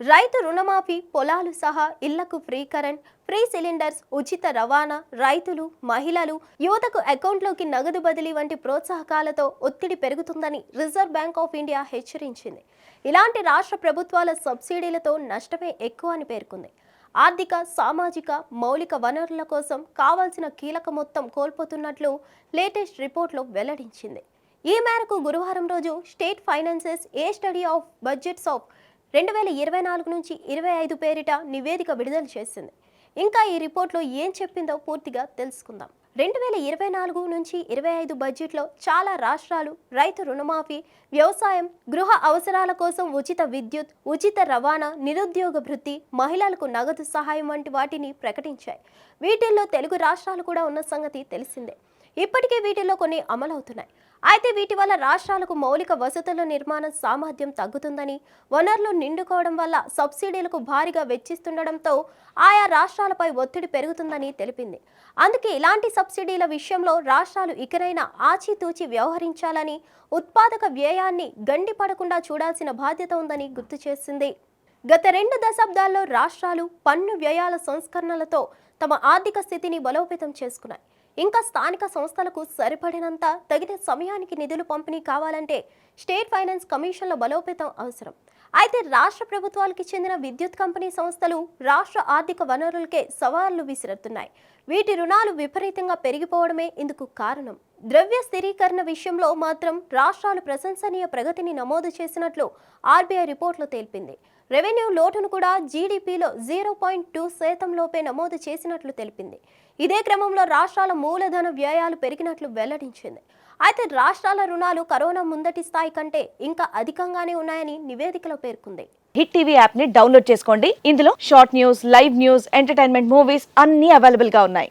రైతు రుణమాఫీ పొలాలు సహా ఇళ్ళకు ఫ్రీ కరెంట్ ఫ్రీ సిలిండర్స్ ఉచిత రవాణా రైతులు మహిళలు యువతకు అకౌంట్లోకి నగదు బదిలీ వంటి ప్రోత్సాహకాలతో ఒత్తిడి పెరుగుతుందని రిజర్వ్ బ్యాంక్ ఆఫ్ ఇండియా హెచ్చరించింది. ఇలాంటి రాష్ట్ర ప్రభుత్వాల సబ్సిడీలతో నష్టమే ఎక్కువ అని పేర్కొంది. ఆర్థిక సామాజిక మౌలిక వనరుల కోసం కావాల్సిన కీలక మొత్తం కోల్పోతున్నట్లు లేటెస్ట్ రిపోర్ట్లో వెల్లడించింది. ఈ మేరకు గురువారం రోజు state finances a study of budgets of రెండు వేల ఇరవై నాలుగు నుంచి ఇరవై ఐదు పేరిట నివేదిక విడుదల చేసింది. ఇంకా ఈ రిపోర్ట్లో ఏం చెప్పిందో పూర్తిగా తెలుసుకుందాం. రెండు వేల ఇరవై నాలుగు నుంచి ఇరవై ఐదు బడ్జెట్లో చాలా రాష్ట్రాలు రైతు రుణమాఫీ వ్యవసాయం గృహ అవసరాల కోసం ఉచిత విద్యుత్ ఉచిత రవాణా నిరుద్యోగ భృతి మహిళలకు నగదు సహాయం వంటి వాటిని ప్రకటించాయి. వీటిల్లో తెలుగు రాష్ట్రాలు కూడా ఉన్న సంగతి తెలిసిందే. ఇప్పటికే వీటిల్లో కొన్ని అమలవుతున్నాయి. అయితే వీటి వల్ల రాష్ట్రాలకు మౌలిక వసతుల నిర్మాణం సామర్థ్యం తగ్గుతుందని వనరులు నిండుకోవడం వల్ల సబ్సిడీలకు భారీగా వెచ్చిస్తుండడంతో ఆయా రాష్ట్రాలపై ఒత్తిడి పెరుగుతుందని తెలిపింది. అందుకే ఇలాంటి సబ్సిడీల విషయంలో రాష్ట్రాలు ఇకనైనా ఆచితూచి వ్యవహరించాలని ఉత్పాదక వ్యయాన్ని గండిపడకుండా చూడాల్సిన బాధ్యత ఉందని గుర్తు చేసింది. గత రెండు దశాబ్దాల్లో రాష్ట్రాలు పన్ను వ్యయాల సంస్కరణలతో తమ ఆర్థిక స్థితిని బలోపేతం చేసుకున్నాయి. ఇంకా స్థానిక సంస్థలకు సరిపడినంత తగిన సమయానికి నిధులు పంపిణీ కావాలంటే స్టేట్ ఫైనాన్స్ కమిషన్ల బలోపేతం అవసరం. అయితే రాష్ట్ర ప్రభుత్వాలకి చెందిన విద్యుత్ కంపెనీ సంస్థలు రాష్ట్ర ఆర్థిక వనరులకే సవాళ్ళు విసిరుతున్నాయి వీటి రుణాలు విపరీతంగా పెరిగిపోవడమే ఇందుకు కారణం. ద్రవ్య స్థిరీకరణ విషయంలో మాత్రం రాష్ట్రాలు ప్రశంసనీయ ప్రగతిని నమోదు చేసినట్లు ఆర్బీఐ రిపోర్టులో తెలిపింది. రెవెన్యూ లోటును కూడా జీడీపీలో జీరో పాయింట్ టూ శాతంలోపే నమోదు చేసినట్లు తెలిపింది. ఇదే క్రమంలో రాష్ట్రాల మూలధన వ్యయాలు పెరిగినట్లు వెల్లడించింది. అయితే రాష్ట్రాల రుణాలు కరోనా ముందటి స్థాయి కంటే ఇంకా అధికంగానే ఉన్నాయని నివేదికలో పేర్కొంది. హిట్ టీవీ యాప్ని డౌన్లోడ్ చేసుకోండి. ఇందులో short news live news entertainment movies అన్ని అవైలబుల్గా ఉన్నాయి.